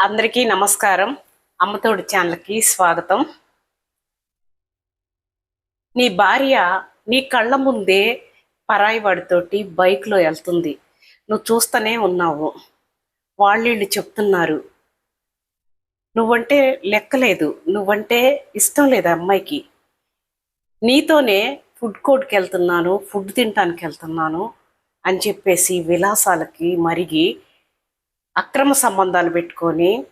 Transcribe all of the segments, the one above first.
అందరికీ నమస్కారం. అమ్మతోడి ఛానల్కి స్వాగతం. నీ భార్య నీ కళ్ళ ముందే పరాయి వాడితోటి బైక్లో వెళ్తుంది. నువ్వు చూస్తూనే ఉన్నావు. వాళ్ళీళ్ళు చెప్తున్నారు. నువ్వంటే లెక్కలేదు. నువ్వంటే ఇష్టం లేదు అమ్మాయికి. నీతోనే ఫుడ్ కోర్ట్కి వెళ్తున్నాను ఫుడ్ తినటానికి వెళ్తున్నాను అని చెప్పేసి విలాసాలకి మరిగి అక్రమ సంబంధాలు పెట్టుకొని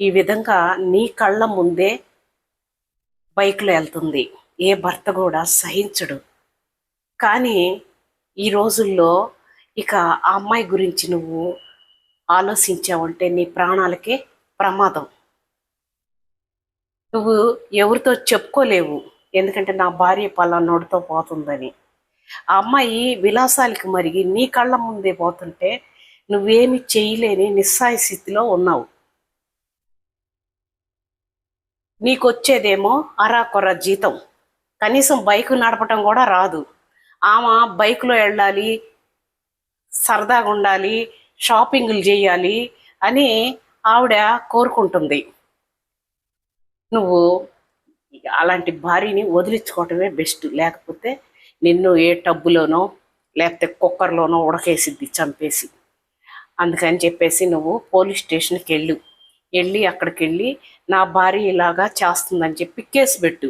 ఈ విధంగా నీ కళ్ళ ముందే బైక్లో వెళ్తుంది. ఏ భర్త కూడా సహించడు. కానీ ఈ రోజుల్లో ఇక ఆ అమ్మాయి గురించి నువ్వు ఆలోచించావంటే నీ ప్రాణాలకే ప్రమాదం. నువ్వు ఎవరితో చెప్పుకోలేవు. ఎందుకంటే నా భార్య పలానోడితో పోతుందని. ఆ అమ్మాయి విలాసాలకి మరిగి నీ కళ్ళ ముందే పోతుంటే నువ్వేమి చేయలేని నిస్సాయ స్థితిలో ఉన్నావు. నీకొచ్చేదేమో అరాకొర జీతం. కనీసం బైక్ నడపటం కూడా రాదు. ఆమె బైక్లో వెళ్ళాలి సరదాగా ఉండాలి షాపింగ్లు చేయాలి అని ఆవిడ కోరుకుంటుంది. నువ్వు అలాంటి భార్యని వదిలించుకోవటమే బెస్ట్. లేకపోతే నిన్ను ఏ టబ్బులోనో లేకపోతే కుక్కర్లోనో ఉడకేసిద్ది చంపేసి అందుకని చెప్పేసి నువ్వు పోలీస్ స్టేషన్కి వెళ్ళు. వెళ్ళి అక్కడికి వెళ్ళి నా భార్య ఇలాగా చేస్తుందని చెప్పి కేసు పెట్టు.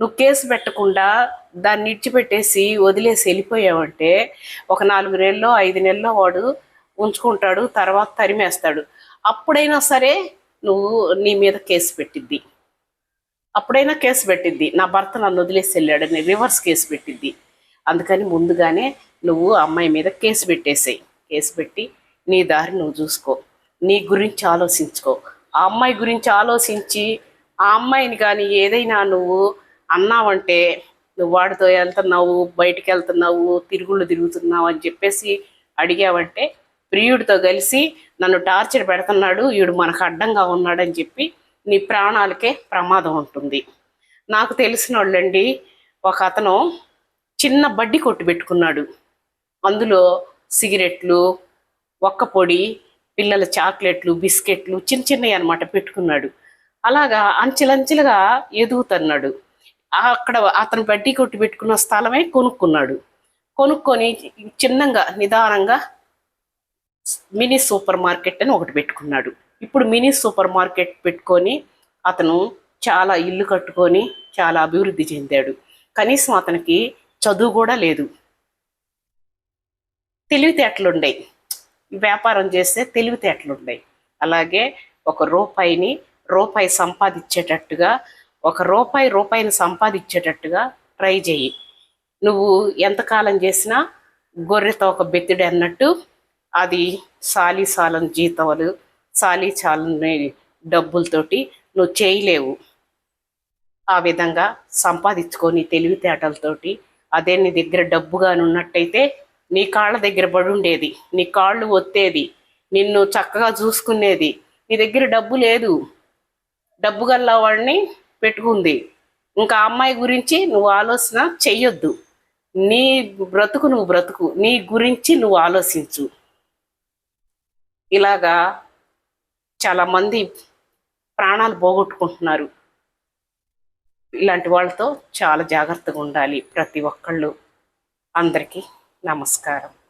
నువ్వు కేసు పెట్టకుండా దాన్ని ఇడిచిపెట్టేసి వదిలేసి వెళ్ళిపోయావంటే ఒక నాలుగు నెలలో ఐదు నెలల్లో వాడు ఉంచుకుంటాడు తర్వాత తరిమేస్తాడు. అప్పుడైనా సరే నువ్వు నీ మీద కేసు పెట్టిద్ది. అప్పుడైనా కేసు పెట్టిద్ది. నా భర్త నన్ను వదిలేసి వెళ్ళాడని రివర్స్ కేసు పెట్టిద్ది. అందుకని ముందుగానే నువ్వు అమ్మాయి మీద కేసు పెట్టేసేయి. కేసు పెట్టి నీ దారి నువ్వు చూసుకో. నీ గురించి ఆలోచించుకో. ఆ అమ్మాయి గురించి ఆలోచించి ఆ అమ్మాయిని కానీ ఏదైనా నువ్వు అన్నావంటే నువ్వు వాడితో వెళ్తున్నావు బయటికి వెళ్తున్నావు తిరుగుళ్ళు తిరుగుతున్నావు అని చెప్పేసి అడిగావంటే ప్రియుడితో కలిసి నన్ను టార్చర్ పెడుతున్నాడు వీడు మనకు అడ్డంగా ఉన్నాడని చెప్పి నీ ప్రాణాలకే ప్రమాదం ఉంటుంది. నాకు తెలిసిన వాళ్ళండి ఒక అతను చిన్న బడ్డీ కొట్టు పెట్టుకున్నాడు. అందులో సిగరెట్లు ఒక్క పొడి పిల్లల చాక్లెట్లు బిస్కెట్లు చిన్న చిన్నవి అనమాట పెట్టుకున్నాడు. అలాగా అంచెలంచెలుగా ఎదుగుతున్నాడు. అక్కడ అతను బడ్డీ కొట్టి పెట్టుకున్న స్థలమే కొనుక్కున్నాడు. కొనుక్కొని చిన్నగా నిదానంగా మినీ సూపర్ మార్కెట్ అని ఒకటి పెట్టుకున్నాడు. ఇప్పుడు మినీ సూపర్ మార్కెట్ పెట్టుకొని అతను చాలా ఇల్లు కట్టుకొని చాలా అభివృద్ధి చెందాడు. కనీసం అతనికి చదువు కూడా లేదు. తెలివితేటలుండయి. వ్యాపారం చేస్తే తెలివితేటలుండయి. అలాగే ఒక రూపాయిని రూపాయి సంపాదించేటట్టుగా ఒక రూపాయి రూపాయిని సంపాదించేటట్టుగా ట్రై చేయి నువ్వు ఎంతకాలం చేసినా గొర్రెతో ఒక బెత్తిడి అన్నట్టు అది సాలి సాలని జీతాలు సాలి చాలని డబ్బులతోటి నువ్వు చేయలేవు. ఆ విధంగా సంపాదించుకొని తెలివితేటలతోటి అదే నీ దగ్గర డబ్బుగా ఉన్నట్టయితే నీ కాళ్ళ దగ్గర పడుండేది ఉండేది నీ కాళ్ళు ఒత్తేది నిన్ను చక్కగా చూసుకునేది నీ దగ్గర డబ్బు లేదు. డబ్బు గల్లా వాడిని పెట్టుకుంది. ఇంకా అమ్మాయి గురించి నువ్వు ఆలోచన చెయ్యొద్దు. నీ బ్రతుకు నువ్వు బ్రతుకు నీ గురించి నువ్వు ఆలోచించు. ఇలాగా చాలామంది ప్రాణాలు పోగొట్టుకుంటున్నారు. ఇలాంటి వాళ్ళతో చాలా జాగ్రత్తగా ఉండాలి ప్రతి ఒక్కళ్ళు అందరికీ. నమస్కారం.